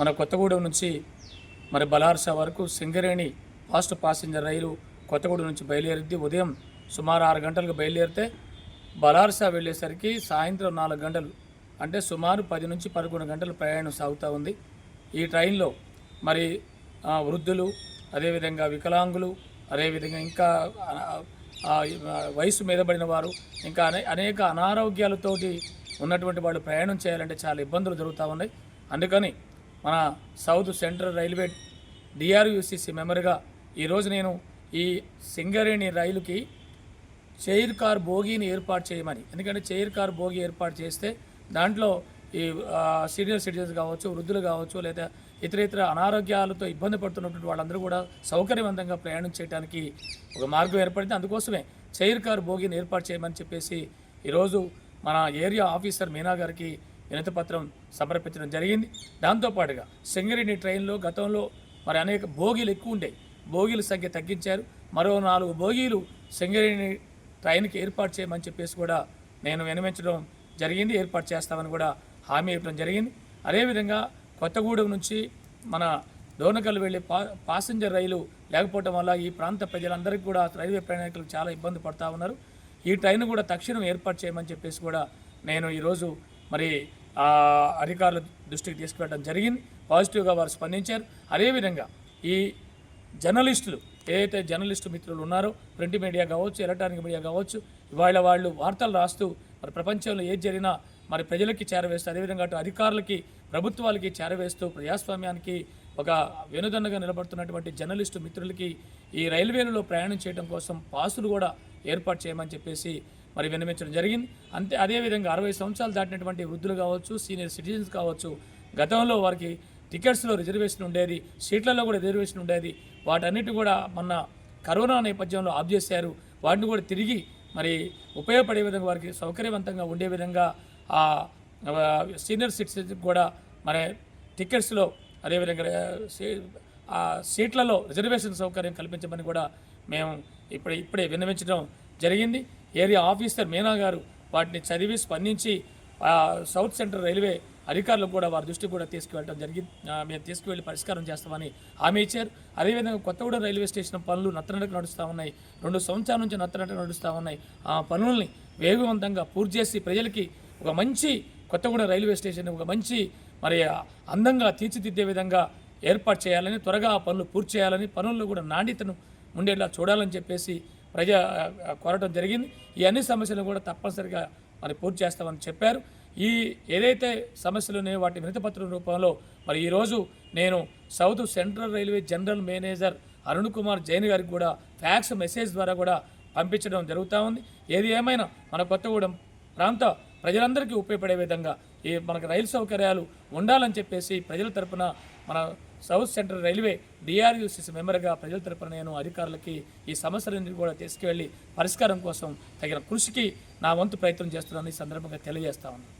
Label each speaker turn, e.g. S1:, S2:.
S1: మన కొత్తగూడెం నుంచి మరి బలార్స వరకు సింగరేణి ఫాస్ట్ ప్యాసింజర్ రైలు కొత్తగూడెం నుంచి బయలుదేరింది ఉదయం సుమారు ఆరు గంటలకు బయలుదేరితే బలార్స వెళ్ళేసరికి సాయంత్రం నాలుగు గంటలు అంటే సుమారు పది నుంచి పదకొండు గంటల ప్రయాణం సాగుతూ ఉంది. ఈ ట్రైన్లో మరి వృద్ధులు అదేవిధంగా వికలాంగులు అదేవిధంగా ఇంకా వయసు మీద పడిన వారు ఇంకా అనే అనేక అనారోగ్యాలతోటి ఉన్నటువంటి వాళ్ళు ప్రయాణం చేయాలంటే చాలా ఇబ్బందులు జరుగుతూ ఉన్నాయి. అందుకని మన సౌత్ సెంట్రల్ రైల్వే డిఆర్యుసిసి మెంబర్గా ఈరోజు నేను ఈ సింగరేణి రైలుకి చైర్ కార్ బోగీని ఏర్పాటు చేయమని. ఎందుకంటే చైర్ కార్ బోగీ ఏర్పాటు చేస్తే దాంట్లో ఈ సీనియర్ సిటిజన్స్ కావచ్చు వృద్ధులు కావచ్చు లేదా ఇతర ఇతర అనారోగ్యాలతో ఇబ్బంది పడుతున్నటువంటి వాళ్ళందరూ కూడా సౌకర్యవంతంగా ప్రయాణం చేయడానికి ఒక మార్గం ఏర్పడింది. అందుకోసమే చైర్ కార్ బోగీని ఏర్పాటు చేయమని చెప్పేసి ఈరోజు మన ఏరియా ఆఫీసర్ మీనా గారికి వినతిపత్రం సమర్పించడం జరిగింది. దాంతోపాటుగా సింగరేణి ట్రైన్లో గతంలో మరి అనేక బోగీలు ఎక్కువ ఉండేవి బోగీల సంఖ్య తగ్గించారు. మరో నాలుగు బోగీలు సింగరేణి ట్రైన్కి ఏర్పాటు చేయమని చెప్పేసి కూడా నేను వినమించడం జరిగింది. ఏర్పాటు చేస్తామని కూడా హామీ ఇవ్వడం జరిగింది. అదేవిధంగా కొత్తగూడెం నుంచి మన దోనకల్లు వెళ్ళే పా పాసింజర్ రైలు లేకపోవడం వల్ల ఈ ప్రాంత ప్రజలందరికీ కూడా రైల్వే ప్రయాణికులు చాలా ఇబ్బంది పడతా ఉన్నారు. ఈ ట్రైన్ కూడా తక్షణం ఏర్పాటు చేయమని చెప్పేసి కూడా నేను ఈరోజు మరి అధికారుల దృష్టికి తీసుకువెళ్ళడం జరిగింది. పాజిటివ్గా వారు స్పందించారు. అదేవిధంగా ఈ జర్నలిస్టులు ఏదైతే జర్నలిస్టు మిత్రులు ఉన్నారో ప్రింట్ మీడియా కావచ్చు ఎలక్ట్రానిక్ మీడియా కావచ్చు ఇవాళ వాళ్ళు వార్తలు రాస్తూ మరి ప్రపంచంలో ఏది జరిగినా మరి ప్రజలకి చేరవేస్తూ అదేవిధంగా అటు అధికారులకి ప్రభుత్వాలకి చేరవేస్తూ ప్రజాస్వామ్యానికి ఒక వెనుదన్నగా నిలబడుతున్నటువంటి జర్నలిస్టు మిత్రులకి ఈ రైల్వేలలో ప్రయాణం చేయడం కోసం పాసులు కూడా ఏర్పాటు చేయమని చెప్పేసి మరి విన్నవించడం జరిగింది. అంతే అదేవిధంగా అరవై సంవత్సరాలు దాటినటువంటి వృద్ధులు కావచ్చు సీనియర్ సిటిజన్స్ కావచ్చు గతంలో వారికి టికెట్స్లో రిజర్వేషన్ ఉండేది సీట్లలో కూడా రిజర్వేషన్ ఉండేది. వాటన్నిటి కూడా మొన్న కరోనా నేపథ్యంలో ఆఫ్ చేశారు. వాటిని కూడా తిరిగి మరి ఉపయోగపడే విధంగా వారికి సౌకర్యవంతంగా ఉండే విధంగా ఆ సీనియర్ సిటిజన్స్ కూడా మరి టికెట్స్లో అదేవిధంగా సీట్లలో రిజర్వేషన్ సౌకర్యం కల్పించమని కూడా మేము ఇప్పుడే ఇప్పుడే విన్నవించడం జరిగింది. ఏరియా ఆఫీసర్ మీనా గారు వాటిని చదివి స్పందించి సౌత్ సెంట్రల్ రైల్వే అధికారులకు కూడా వారి దృష్టికి కూడా తీసుకువెళ్ళడం జరిగింది మేము తీసుకువెళ్ళి పరిష్కారం చేస్తామని హామీ ఇచ్చారు. అదేవిధంగా కొత్తగూడెం రైల్వే స్టేషన్ పనులు నత్తనడకు నడుస్తూ ఉన్నాయి. రెండు సంవత్సరాల నుంచి నత్తనడకు నడుస్తూ ఉన్నాయి. ఆ పనుల్ని వేగవంతంగా పూర్తి చేసి ప్రజలకి ఒక మంచి కొత్తగూడెం రైల్వే స్టేషన్ ఒక మంచి మరి అందంగా తీర్చిదిద్దే విధంగా ఏర్పాటు చేయాలని త్వరగా ఆ పనులు పూర్తి చేయాలని పనుల్లో కూడా నాణ్యతను ఉండేలా చూడాలని చెప్పేసి ప్రజా కోరటం జరిగింది. ఈ అన్ని సమస్యలను కూడా తప్పనిసరిగా మరి పూర్తి చేస్తామని చెప్పారు. ఈ ఏదైతే సమస్యలు ఉన్నాయో వాటి వినతిపత్రం రూపంలో మరి ఈరోజు నేను South Central Railway general manager Arun Kumar Jain గారికి కూడా ఫ్యాక్స్ మెసేజ్ ద్వారా కూడా పంపించడం జరుగుతూ ఉంది. ఏది ఏమైనా మన కొత్తగూడెం ప్రాంత ప్రజలందరికీ ఉపయోగపడే విధంగా ఈ మనకు రైలు సౌకర్యాలు ఉండాలని చెప్పేసి ప్రజల తరపున మన సౌత్ సెంట్రల్ రైల్వే డిఆర్యూసీసీ మెంబర్గా ప్రజల తరపున నేను అధికారులకి ఈ సమస్యలన్నీ కూడా తీసుకువెళ్ళి పరిష్కారం కోసం తగిన కృషికి నా వంతు ప్రయత్నం చేస్తున్నానని ఈ సందర్భంగా తెలియజేస్తా ఉన్నాను.